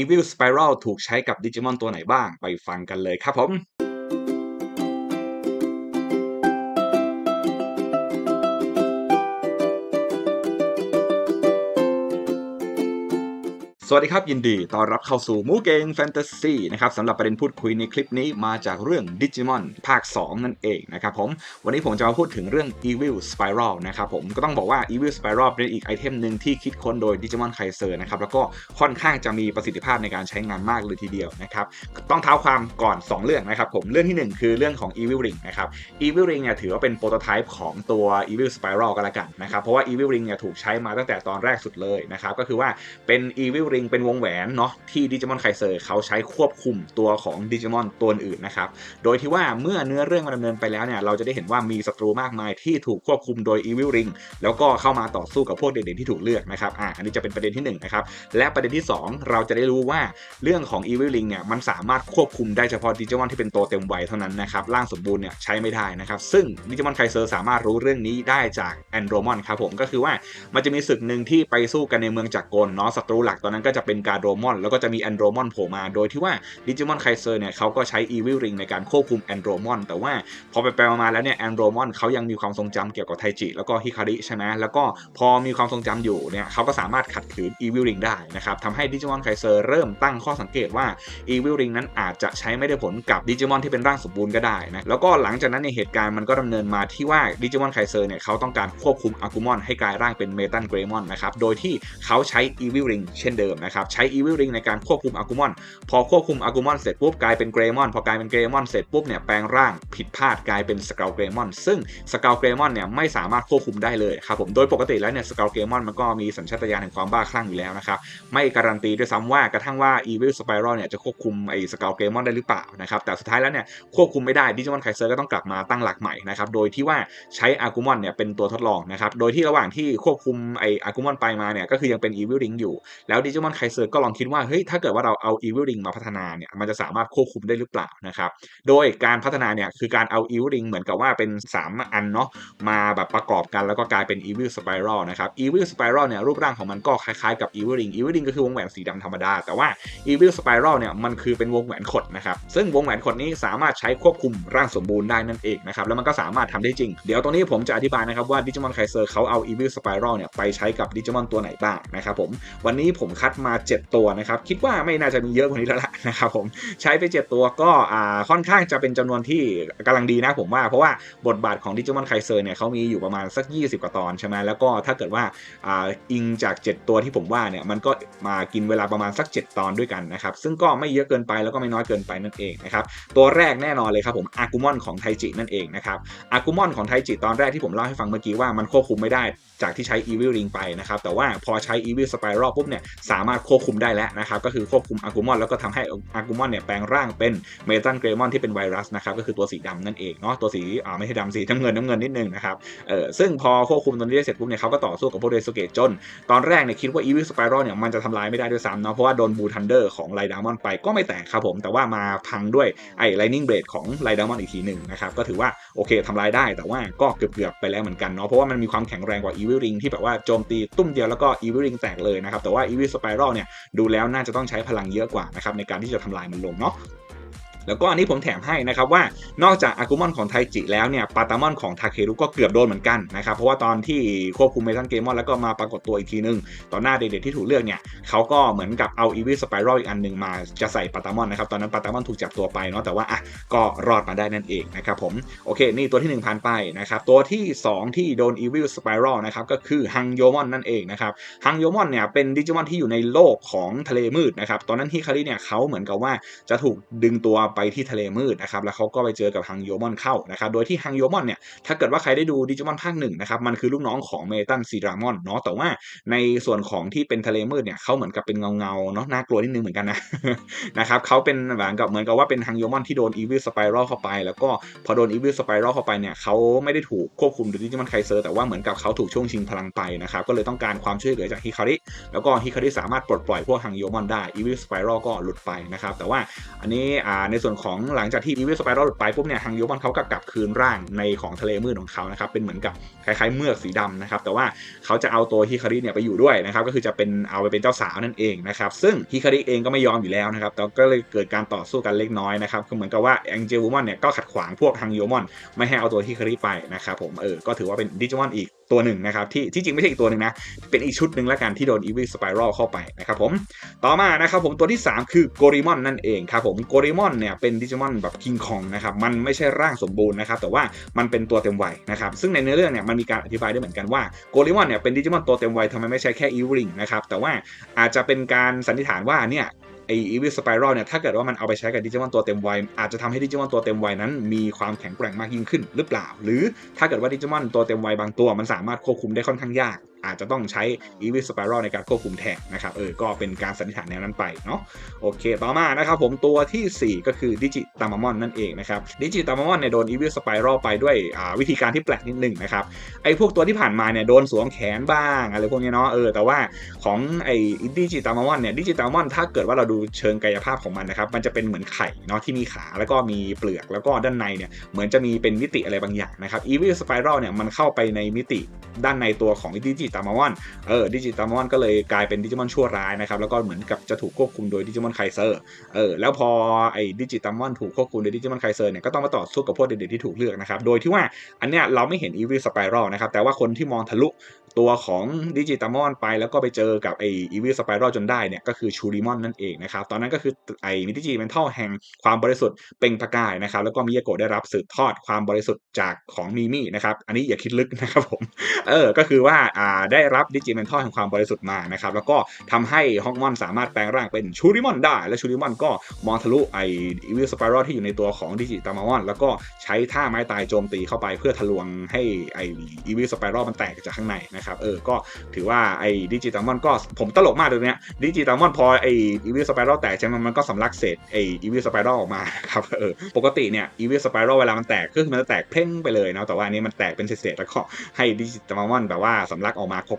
Evil Spiral ถูกใช้กับดิจิมอนตัวไหนบ้างไปฟังกันเลยครับผม สวัสดีครับ ยินดีต้อนรับเข้าสู่มูเกงแฟนตาซีนะครับสำหรับประเด็นพูดคุยในคลิปนี้มาจากเรื่อง Digimon ภาค 2 นั่นเองนะครับผมวันนี้ผมจะมาพูดถึงเรื่อง Evil Spiral นะครับผมก็ต้องบอกว่า Evil Spiral เป็นอีกไอเทมหนึ่งที่คิดค้นโดย Digimon Kaiser นะครับแล้วก็ค่อนข้างจะมีประสิทธิภาพในการใช้งานมากเลยทีเดียวนะครับต้องเท้าความก่อน 2 เรื่องนะครับผมเรื่องทีหนึ่1 คือเรื่องของ Evil Ring นะครับ Evil Ring เนี่ยถือว่าเป็นโปรโตไทป์ของตัว Evil Spiral ก็แล้วกันนะครับเพราะว่า Evil Ring เนี่ยถูกใช้มาตั้งแต่ตอนแรกสุดเลยนะครับก็คือว่าเป็น Evil Ring เป็นวงแหวนเนาะที่ดิจิมอนไคเซอร์เขาใช้ควบคุมตัวของดิจิมอนตัวอื่นนะครับโดยที่ว่าเมื่อเนื้อเรื่องมันดำเนินไปแล้วเนี่ยเราจะได้เห็นว่ามีศัตรูมากมายที่ถูกควบคุมโดย Evil Ring แล้วก็เข้ามาต่อสู้กับพวกเด็กๆที่ถูกเลือกนะครับอ่าอันนี้จะเป็นประเด็นที่1นนะครับและประเด็นที่ 2 เราจะได้รู้ว่าเรื่องของ Evil Ring เนี่ยมันสามารถควบคุมได้เฉพาะดิจิมอนที่เป็นตัวเต็มวัยเท่านั้นนะครับร่างสมบูรณ์เนี่ยใช้ไม่ได้นะครับซึ่งดิจิมอนไคเซอร์สามารถรู้เรื่องนี้ได้จากแอนโดรมอนครับผมก็คือว่ามันจะมีศึกหนึ่งที่ไปสู้กันในเมืองจักรกลเนาะศัตรูหลักตอนนั้นก็จะเป็นการโดมอนแล้วก็จะมีแอนโดรมอนโผล่มา โดยที่ว่าดิจิมอนไคเซอร์เนี่ยเขาก็ใช้อีวิลริงในการควบคุมแอนโดรมอนแต่ว่าพอไปแปลมาแล้วเนี่ยแอนโดรมอนเขายังมีความทรงจำเกี่ยวกับไทจิ แล้วก็ฮิคาริใช่ไหมแล้วก็พอมีความทรงจำอยู่เนี่ยเขาก็สามารถขัดขืนอีวิลริงได้นะครับทำให้ดิจิมอนไคเซอร์เริ่มตั้งข้อสังเกตว่าอีวิลริงนั้นอาจจะใช้ไม่ได้ผลกับดิจิมอนที่เป็นร่างสมบูรณ์ก็ได้นะแล้วก็หลังจากนั้นในเหตุการณ์มันก็ดำเนินมาที่ว่าดิจิมอนไคเซอร์เนี่ยเขาต้องการควบคุมอากูมอนให้กลายร่างเป็นเมตันเกรมอนนะครับโดยที่เขาใช้อีวิลริงเช่นเดิมนะครับใช้อีวิลริงในการควบคุมอากูมอน พอควบคุมอากูมอนเสร็จปุ๊บกลายเป็นเกรมอนพอกลายเป็นเกรมอนเสร็จปุ๊บเนี่ยแปลงร่างผิดพลาดกลายเป็นสกาลเกรมอนซึ่งสกาลเกรมอนเนี่ยไม่สามารถควบคุมได้เลยครับผมโดยปกติแล้วเนี่ยสกาลเกรมอนมันก็มีสัญชาตญาณแห่งความบ้าคลั่งอยู่แล้วนะครับไม่การันตีด้วยซ้ำว่ากระทั่งว่า Evil Spiral เนี่ยจะควบคุมไอ้สกาลเกรมอนได้หรือเปล่านะครับแต่สุดท้ายแล้วเนี่ยควบคุมไม่ได้ดิจิมอนไคเซอร์ก็ต้องกลับมาตั้งหลักใหม่นะครับโดยที่ว่าใช้อากูมอนเนี่ยเป็นตัวทดลองนะครับโดยที่ระหว่างที่ควบคุมไอ้อากูมอนไปมาเนี่ยก็คือยังเป็น Evil Ring อยู่แล้วดิจิมอนไคเซอร์ก็ลองคิดว่าเฮ้ยถ้าเกิดว่าเราเอา Evil Ring มาพัฒนาเนี่ยมันจะสามารถควบคุมได้หรือเปล่านะครับโดยการพัฒนาเนี่ยคือการเอา Evil Ring เหมือนกับว่าเป็น 3 อันเนาะมาแบบประกอบกันแล้วก็กลายเป็น Evil Spiral นะครับ Evil Spiral เนี่ยรูปร่างของมันก็คล้ายๆกับ Evil Ring Evil Ring ก็คือวงแหวนสีดำธรรมดา แต่ว่า Evil Spiral เนี่ยมันคือเป็นวงแหวนขดนะครับซึ่งวงแหวนขดนี้สามารถใช้ควบคุมร่างสมบูรณ์ได้นั่นเองนะครับแล้วมันก็สามารถทำได้จริง เดี๋ยวตรงนี้ผมจะอธิบายนะครับว่า Digimon Kaiser เขาเอา Evil Spiral เนี่ยไปใช้กับ Digimon ตัวไหนบ้างนะครับผมวันนี้ผมคัดมา 7 ตัวนะครับ คิดว่าไม่น่าจะมีเยอะกว่านี้แล้วล่ะนะครับผมใช้ไป 7 ตัวก็อ่าค่อนข้างจะเป็นจำนวนที่กำลังดีนะผมว่า เพราะว่าบทบาทของดิจิมอนไคเซอร์เนี่ยเขามีอยู่ประมาณสัก 20 กว่าตอนใช่ไหมแล้วก็ถ้าเกิดว่าอ่าอิงจาก 7 ตัวที่ผมว่าเนี่ยมันก็มากินเวลาประมาณสัก 7 ตอนด้วยกันนะครับซึ่งก็ไม่เยอะเกินไปแล้วก็ไม่น้อยเกินไปนั่นเองนะครับตัวแรกแน่นอนเลยครับผมอากูมอนของไทจินั่นเองนะครับอากูมอนของไทจิตอนแรกที่ผมเล่าให้ฟังเมื่อกี้ว่ามันควบคุมไม่ได้จากที่ใช้ Evil Ring ไปนะครับ แต่ว่าพอใช้ Evil Spiral ปุ๊บเนี่ยสามารถควบคุมได้แล้วนะครับ ก็คือควบคุมอากูมอนแล้วก็ทำให้อากูมอนเนี่ยแปลงร่างเป็นเมตันเกรมอนที่เป็นไวรัสนะครับ ก็คือตัวสีดำนั่นเองเนาะตัวสีอ่าไม่ใช่ดำสีน้ำเงินน้ำเงินนิดนึงนะครับเออซึ่งพอควบคุมตัวนี้ได้เสร็จปุ๊บเนี่ยเขาก็ต่อสู้กับพวกเดสเกตจน ตอนแรกเนี่ยคิดว่า Evil Spiral เนี่ยมันจะทำลายไม่ได้ด้วยซ้ำเนาะเพราะว่าโดนบูทันเดอร์ของไลดามอนไปก็ไม่แตกครับผม แต่ว่ามาพังด้วยไอ้ไลนิ่งเบรดของไลดามอนอีกทีหนึ่งนะครับก็ถือว่าโอเคทำลายได้แต่ว่าก็เกือบๆไปแล้วเหมือนกันเนาะเพราะว่ามันมีความแข็งแรงกว่า Evil Ring ที่แบบว่าโจมตีตุ้มเดียวแล้วก็ Evil Ring แตกเลยนะครับแต่ว่า Evil Spiral เนี่ยดูแล้วน่าจะต้องใช้พลังเยอะกว่านะครับในการที่จะทำลายมันลงเนาะ แล้วก็อันนี้ผมแถมให้นะครับว่านอกจากอากูมอนของไทจิแล้วเนี่ยปาตามอนของทาเครุก็เกือบโดนเหมือนกันนะครับเพราะว่าตอนที่ควบคุมเมทัลเกมอนแล้วก็มาปรากฏตัวอีกทีนึงต่อหน้าเด็กๆที่ถูกเลือกเนี่ยเขาก็เหมือนกับเอาอีวิสไปรัลอีกอันหนึ่งมาจะใส่ปาตามอนนะครับตอนนั้นปาตามอนถูกจับตัวไปเนาะแต่ว่าอะก็รอดมาได้นั่นเองนะครับผมโอเค นี่ตัวที่ 1 ผ่านไปนะครับตัวที่ 2 ที่โดนอีวิลสไปรัลนะครับก็คือฮังโยมอนนั่นเองนะครับฮังโยมอนเนี่ยเป็นดิจิมอนที่อยู่ในโลกของทะเลมืดนะครับตอนนั้นฮิคาริเนี่ยเขาเหมือนกับว่าจะถูกดึงตัวไปที่ทะเลมืดนะครับแล้วเขาก็ไปเจอกับฮังโยมอนเข้านะครับโดยที่ฮังโยมอนเนี่ยถ้าเกิดว่าใครได้ดูดิจิมอนภาคหนึ่งนะครับมันคือลูกน้องของเมตันซีรามอนเนาะแต่ว่าในส่วนของที่เป็นทะเลมืดเนี่ยเขาเหมือนกับเป็นเงาเงาเนาะน่ากลัวนิดนึงเหมือนกันนะนะครับเขาเป็นเหมือนกับเหมือนกับว่าเป็นฮังโยมอนที่โดนอีวิลสไปรัลเข้าไป แล้วก็พอโดนอีวิลสไปรัลเข้าไปเนี่ยเขาไม่ได้ถูกควบคุมโดยดิจิมอนไคเซอร์แต่ว่าเหมือนกับเขาถูกช่วงชิงพลังไปนะครับก็เลยต้องการความช่วยเหลือจากฮิคาริแล้วก็ฮิคาริสามารถปลดปล่อยพวกฮังโยมอนได้อีวิลสไปรัลก็หลุดไปนะครับแต่ว่าอันนี้ในสส่วนของหลังจากที่อีเวสไปรัลหลุดไปปุ๊บเนี่ยฮังโยมอนเขาก็กลับคืนร่างในของทะเลมืดของเขานะครับเป็นเหมือนกับคล้ายๆเมือกสีดำนะครับแต่ว่าเขาจะเอาตัวฮิคาริเนี่ยไปอยู่ด้วยนะครับก็คือจะเป็นเอาไปเป็นเจ้าสาวนั่นเองนะครับซึ่งฮิคาริเองก็ไม่ยอมอยู่แล้วนะครับแต่ก็เลยเกิดการต่อสู้กันเล็กน้อยนะครับคือเหมือนกับว่าแองเจลวูมอนเนี่ยก็ขัดขวางพวกฮังโยมอน ไม่ให้เอาตัวฮิคาริไปนะครับผมเออก็ถือว่าเป็นดิจิมอนอีก ตัวหนึ่งนะครับที่ที่จริงไม่ใช่อีกตัวหนึ่งนะ เป็นอีกชุดหนึ่งแล้วกันที่โดนอีวิสไปรัลเข้าไปนะครับผมต่อมานะครับผมตัวที่ 3 คือโกริมอนนั่นเองครับผมโกริมอนเนี่ยเป็นดิจิมอนแบบคิงคองนะครับมันไม่ใช่ร่างสมบูรณ์นะครับแต่ว่ามันเป็นตัวเต็มวัยนะครับซึ่งในเนื้อเรื่องเนี่ยมันมีการอธิบายได้เหมือนกันว่าโกริมอนเนี่ยเป็นดิจิมอนตัวเต็มวัยทำไมไม่ใช่แค่อีวิงนะครับแต่ว่าอาจจะเป็นการสันนิษฐานว่าเนี่ย ไออีวิลสไปรัลเนี่ยถ้าเกิดว่ามันเอาไปใช้กับดิจิมอนตัวเต็มวัยอาจจะทำให้ดิจิมอนตัวเต็มวัยนั้น มีความแข็งแกร่งมากยิ่งขึ้นหรือเปล่า หรือถ้าเกิดว่าดิจิมอนตัวเต็มวัยบางตัวมันสามารถควบคุมได้ค่อนข้างยาก อาจจะต้องใช้อีวิลสไปรัลในการควบคุมแทนนะครับเออก็เป็นการสันนิษฐานแนวนั้นไปเนาะโอเค ต่อมานะครับผมตัวทีสี่4 ก็คือดิจิตามามอนนั่นเองนะครับดิจิตามามอนเนี่ยโดนอีวิลสไปรัลไปด้วยวิธีการที่แปลกนิดหนึ่งนะครับไอ้พวกตัวที่ผ่านมาเนี่ยโดนสวมแขนบ้างอะไรพวกนี้เนาะเออแต่ว่าของไอ้ดิจิตามามอนเนี่ยดิจิตามอนถ้าเกิดว่าเราดูเชิงกายภาพของมันนะครับมันจะเป็นเหมือนไข่เนาะที่มีขาแล้วก็มีเปลือกแล้วก็ด้านในเนี่ยเหมือนจะมีเป็นมิติอะไรบางอย่างนะครับอีวิลสไปรัลเนี่ยมันเข้าไปในมิติด้านในตัวของดิจิตามามอนเออดิจิตามอนก็เลยกลายเป็นดิจิมอนชั่วร้ายนะครับแล้วก็เหมือนกับจะถูกควบคุมโดยดิจิมอนไคเซอร์เออแล้วพอไอ้ดิจิตามอนถูกควบคุมโดยดิจิมอนไคเซอร์เนี่ยก็ต้องมาต่อสู้กับพวกเด็กๆที่ถูกเลือกนะครับโดยที่ว่าอันเนี้ยเราไม่เห็นอีวิลสไปรัลนะครับแต่ว่าคนที่มองทะลุตัวของดิจิตามอนไปแล้วก็ไปเจอกับไออีวิลสไปรัลจนได้เนี่ยก็คือชูริมอนนั่นเองนะครับตอนนั้นก็คือไอมิติจิเมนทัลแห่งความบริสุทธิ์เป่งประกายนะครับแล้วก็มิยาโกะได้รับสืบทอดความบริสุทธิ์จากของมีมี่นะครับอันนี้อย่าคิดลึกนะครับผมเออก็คือว่าอ่าได้รับดิจิเมนทัลแห่งความบริสุทธิ์มานะครับแล้วก็ทำให้ฮอกมอนสามารถแปลงร่างเป็นชูริมอนได้ และชูริมอนก็มองทะลุไออีวิลสไปรัลที่อยู่ในตัวของดิจิตามอน แล้วก็ใช้ท่าไม้ตายโจมตีเข้าไปเพื่อทะลวงให้ไออีวิลสไปรัลมันแตกจากข้างในนะครับเออก็ถือว่าไอดิจิตามอนก็ผมตลกมากเลยเนี้ยดิจิตามอนพอไออีวิลสไปรัลแตกใช่ไหมมันก็สำลักเศษไออีวิลสไปรัลออกมาครับเออปกติเนี่ยอีวิลสไปรัลเวลามันแตกก็คือมันจะแตกเพ่งไปเลยนะแต่ว่าอันนี้มันแตกเป็นเศษๆแล้วก็ให้ดิจิตามอนแบบว่าสำลักออกมาค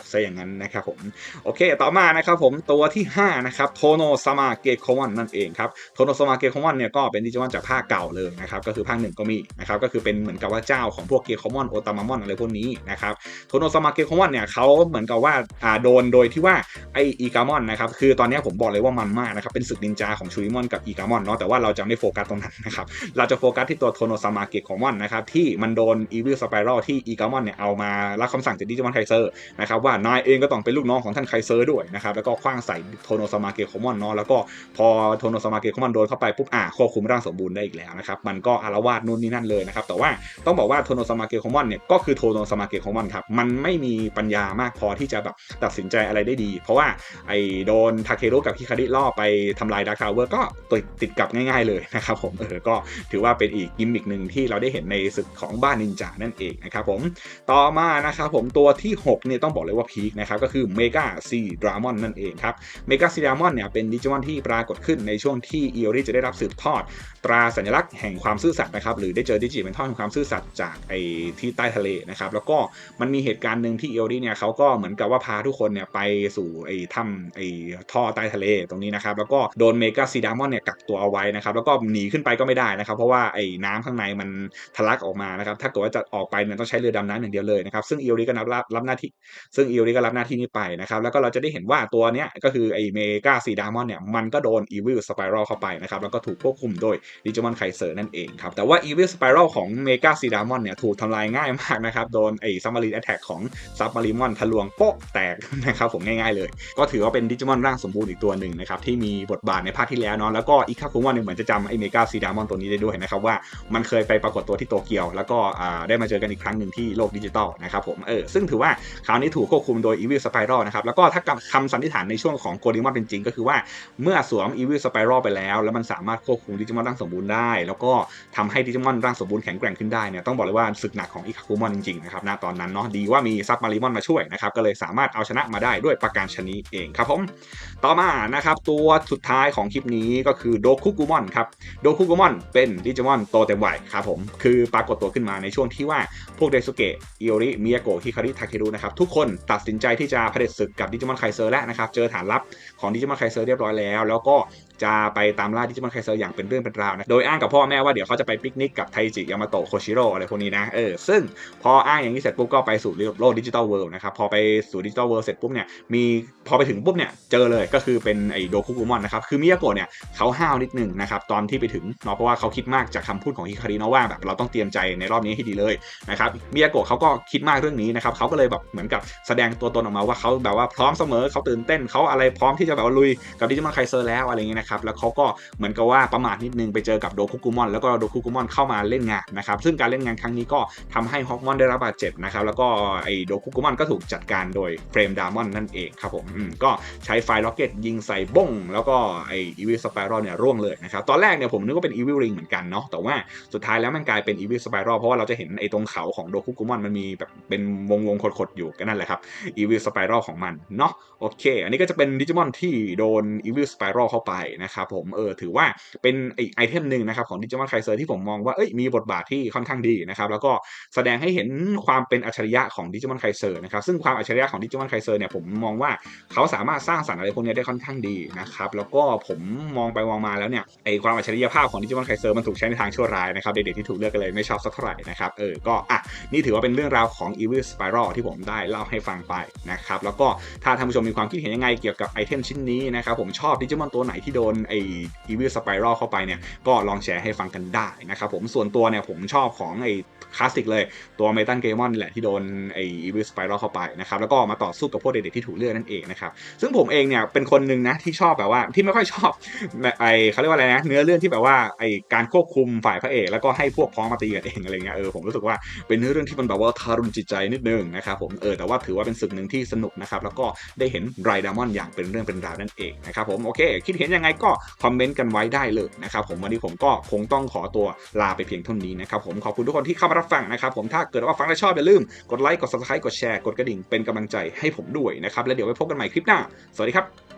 กๆๆซะอย่างนั้นนะครับผมโอเค ต่อมานะครับผมตัวที่ 5 นะครับโทโนซามาเกโควันนั่นเองครับโทโนซามาเกโควันเนี่ยก็เป็นดิจิมอนจากภาคเก่าเลยนะครับก็คือภาคหนึ่งก็มีนะครับก็คือเป็นเหมือนกับว่าเจ้าของพวกเกโคมอนโอตามามอนอะไรพวกนี้นะครับโทโนซามาเกโควันเนี่ยเขาเหมือนกับว่าอ่าโดนโดยที่ว่าไออีกามอนนะครับคือตอนนี้ผมบอกเลยว่ามันมากนะครับเป็นศึกนินจาของชูริมอนกับอีกามอนเนาะแต่ว่าเราจะไม่โฟกัสตรงนั้นนะครับเราจะโฟกัสที่ตัวโทโนซามาเกะของมอนนะครับที่มันโดนอีวิลสไปรัลที่อีกามอนเนี่ยเอามารับคำสั่งจากดิจิมอนไคเซอร์นะครับว่านายเองก็ต้องเป็นลูกน้องของท่านไคเซอร์ด้วยนะครับแล้วก็คว้างใส่โทโนซามาเกะของมอนเนาะแล้วก็พอโทโนซามาเกะของมอนโดนเข้าไปปุ๊บอะควบคุมร่างสมบูรณ์ได้อีกแล้วนะครับมันก็อารวาสนู่นนี่นั่นเลยนะครับแต่ว่าต้องบอกว่าโทโนซามาเกะของมอนเนี่ยก็คือโทโนซามาเกะของมอนครับมันไม่มีปัญญามากพอที่จะแบบตัดสินใจอะไรได้ดี เพราะว่าไอโดนทาเคโรกับฮิคาริล่อไปทำลายดาร์คาวเวอร์ก็ติดติดกับง่ายๆเลยนะครับผมเออก็ถือว่าเป็นอีกกิมมิกหนึ่งที่เราได้เห็นในศึกของบ้านนินจานั่นเองนะครับผมต่อมานะครับผมตัวที่6เนี่ยต้องบอกเลยว่าพีคนะครับก็คือเมกาซีดรามอนนั่นเองครับเมกาซีดรามอนเนี่ยเป็นดิจิมอนที่ปรากฏขึ้นในช่วงที่อีโอริจะได้รับสืบทอด ตราสัญลักษณ์แห่งความซื่อสัตย์นะครับหรือได้เจอดิจิเป็นท่อนแห่งความซื่อสัตย์จากไอ้ที่ใต้ทะเลนะครับแล้วก็มันมีเหตุการณ์หนึ่งที่อีโอริเนี่ยเขาก็เหมือนกับว่าพาทุกคนเนี่ยไปสู่ไอ้ถ้ำไอ้ท่อใต้ทะเลตรงนี้นะครับแล้วก็โดนเมกาซีดามอนเนี่ยกักตัวเอาไว้นะครับแล้วก็หนีขึ้นไปก็ไม่ได้นะครับเพราะว่าไอ้น้ำข้างในมันทะลักออกมานะครับถ้าเกิดว่าจะออกไปเนี่ยต้องใช้เรือดำน้ำอย่างเดียวเลยนะครับซึ่งอีโอริก็รับรับหน้าที่ ซึ่งอีโอริก็รับหน้าที่นี้ไปนะครับ แล้วก็เราจะได้เห็นว่าตัวเนี้ยก็คือไอเมกาซีดามอนเนี่ยมันก็โดนอีวิลสไปรัลเข้าไปนะครับ แล้วก็ถูกควบคุมโดยดิจิมอนไคเซอร์นั่นเองครับ แต่ว่าอีวิลสไปรัลของเมกาซีดามอนเนี่ยถูกทำลายง่ายมากนะครับ โดนไอซัมมารีนแอตแทกของซับมารีมอนทะลวงโป๊ะแตกนะครับผมง่ายๆเลย ก็ถือว่าเป็นดิจิมอนร่างสมบูรณ์อีกตัวหนึ่งนะครับที่มีบทบาทในภาคที่แล้วเนาะแล้วก็อีกคาคุมอนเนี่ยเหมือนจะจำไอเมกาซีดามอนตัวนี้ได้ด้วยนะครับว่ามันเคยไปปรากฏตัวที่โตเกียว แล้วก็ได้มาเจอกันอีกครั้งหนึ่งที่โลกดิจิตอลนะครับผมเออซึ่งถือว่าคราวนี้ถูกควบคุมโดยอีวิลสไปรัลนะครับแล้วก็ถ้าคำสันนิษฐานในช่วงของโกดิมอนเป็นจริงก็คือว่าเมื่อสวมอีวิลสไปรัลไปแล้ว แล้วมันสามารถควบคุมดิจิมอนร่างสมบูรณ์ได้ แล้วก็ทำให้ดิจิมอนร่างสมบูรณ์แข็งแกร่งขึ้นได้เนี่ยต้องบอกเลยว่าศึกหนักของอิคาคุมอนจริงๆนะครับณตอนนั้นเนาะดีว่ามีซับมาริมอนมาช่วยนะครับก็เลยสามารถเอาชนะมาได้ด้วยประการชนิดเองครับผมต่อมานะครับตัวสุดท้ายของคลิปนี้ก็คือโดคุกุมอนครับโดคุกุมอนเป็นดิจิมอนโตเต็มวัยครับผมคือปรากฏตัวขึ้นมาในช่วงที่ว่าพวกเดซุเกะอิโอริมิยาโกะฮิคาริทาเครุนะครับทุกคนตัดสินใจที่จะเผด็จศึกกับดิจิมอนไคเซอร์แล้วนะครับเจอฐานลับของดิจิมอนไคเซอร์เรียบร้อยแล้ว แล้วก็จะไปตามล่าดิจิมอนไคเซอร์อย่างเป็นเรื่องเป็นราวนะโดยอ้างกับพ่อแม่ว่าเดี๋ยวเขาจะไปปิกนิกกับไทจิยามาโตะโคชิโร่อะไรพวกนี้นะเออซึ่งพออ้างอย่างนี้เสร็จปุ๊บก็ไปสู่โลกดิจิตอลเวิลด์นะครับพอไปสู่ดิจิตอลเวิลด์เสร็จปุ๊บเนี่ยมีพอไปถึงปุ๊บเนี่ยเจอเลยก็คือเป็นไอโดคุกุมอนนะครับคือมิยาโกะเนี่ยเขาห้าวนิดนึงนะครับตอนที่ไปถึงเนาะเพราะว่าเขาคิดมากจากคำพูดของฮิคาริเนาะว่าแบบเราต้องเตรียมใจในรอบนี้ให้ดีเลยนะครับมิยาโกะเขาก็คิดมากเรื่องนี้นะครับเขาก็เลยแบบเหมือนกับแสดงตัวตนออกมาว่าเขาแบบว่าพร้อมเสมอเขาตื่นเต้นเขาอะไรพร้อมที่จะแบบว่าลุยกับดิจิมอนไคเซอร์แล้วอะไรเงี้ยนะครับแล้วเขาก็เหมือนกับว่าประมาทนิดนึงไปเจอกับโดคุกุมอนแล้วก็โดคุกุมอนเข้ามาเล่นงานนะครับซึ่งการเล่นงานครั้งนี้ก็ทำให้ฮอกมอนได้รับบาดเจ็บนะครับแล้วก็ไอโดคุกุมอนก็ถูกจัดการโดยเฟรมดามอนนั่นเองครับผมมก็ใช้ไฟล็อกเก็ตยิงใส่บ้ง แล้วก็ไออีวิลสไปรัลเนี่ยร่วงเลยนะครับตอนแรกเนี่ยผมนึกว่าเป็นอีวิลริงเหมือนกันเนาะแต่ว่าสุดท้ายแล้วมันกลายเป็นอีวิลสไปรัลเพราะว่าเราจะเห็นไอตรงเขาของโดคุกุมอนมันมีแบบเป็นวงวงขดๆอยู่ก็นั่นแหละครับอีวิลสไปรัลของมันเนาะโอเค อันนี้ก็จะเป็นดิจิมอนที่โดนอีวิลสไปรัลเข้าไปนะครับผมเออถือว่าเป็นไอไอเทมหนึ่งนะครับของดิจิมอนไคเซอร์ที่ผมมองว่าเอ้ยมีบทบาทที่ค่อนข้างดีนะครับแล้วก็แสดงให้เห็นความเป็นอัจฉริยะของดิจิมอนไคเซอร์นะครับซึ่งความอัจฉริยะของดิจิมอนไคเซอร์เนี่ยผมมองว่าเขาสามารถสร้างสรรค์อะไรพวกนี้ได้ค่อนข้างดีนะครับแล้วก็ผมมองไปมองมาแล้วเนี่ยไอความอัจฉริยภาพของดิจิมอนไคเซอร์มันถูกใช้ในทางชั่วร้ายนะครับเด็กๆที่ถูกเลือกกันเลยไม่ชอบสักเท่าไหร่นะครับเออก็อะนี่ถือว่าเป็นเรื่องราวของ Evil Spiral ที่ผมได้เล่าให้ฟังไปนะครับแล้วก็ถ้าท่านผู้ชมมีความคิดเห็นยังไงเกี่ยวกับไอเทมชิ้นนี้นะครับผมชอบดิจิมอนตัวไหนที่โดนไอ Evil Spiral เข้าไปเนี่ยก็ลองแชร์ให้ฟังกันได้นะครับผมส่วนตัวเนี่ยผมชอบของไอคลาสสิกเลยตัวเมตันเกมอนแหละที่โดนไอ Evil Spiral เข้าไปนะครับแล้วก็มาต่อสู้กับพวกเด็กๆที่ถูกเลือกนั่นเองนะครับซึ่งผมเองเนี่ยเป็นคนหนึ่งนะที่ชอบแบบว่าที่ไม่ค่อยชอบไอเขาเรียกว่าอะไรนะเนื้อเรื่องที่แบบว่าไอการควบคุมฝ่ายพระเอกแล้วก็ให้พวกพ้องมาตีกันเองอะไรเงี้ยเออผมรู้สึกว่าเป็นเนื้อเรื่องที่มันแบบว่าทารุณจิตใจนิดนึงนะครับผมเออแต่ว่าถือว่าเป็นศึกหนึ่งที่สนุกนะครับแล้วก็ได้เห็นไรดามอนอย่างเป็นเรื่องเป็นราวนั่นเองนะครับผมโอเค คิดเห็นยังไงก็คอมเมนต์กันไว้ได้เลยนะครับผมวันนี้ผมก็คงต้องขอตัวลาไปเพียงเท่านี้นะครับผมขอบคุณทุกคนที่เข้ามารับฟังนะครับผมถ้าเกิดว่าฟังแล้วชอบอย่าลืมกดไลค์กดซับสไครต์กดแชร์กดกระดิ่งเป็นกำลังใจให้ผมด้วยนะครับแล้วเดี๋ยวไว้พบกันใหม่คลิปหน้า สวัสดีครับ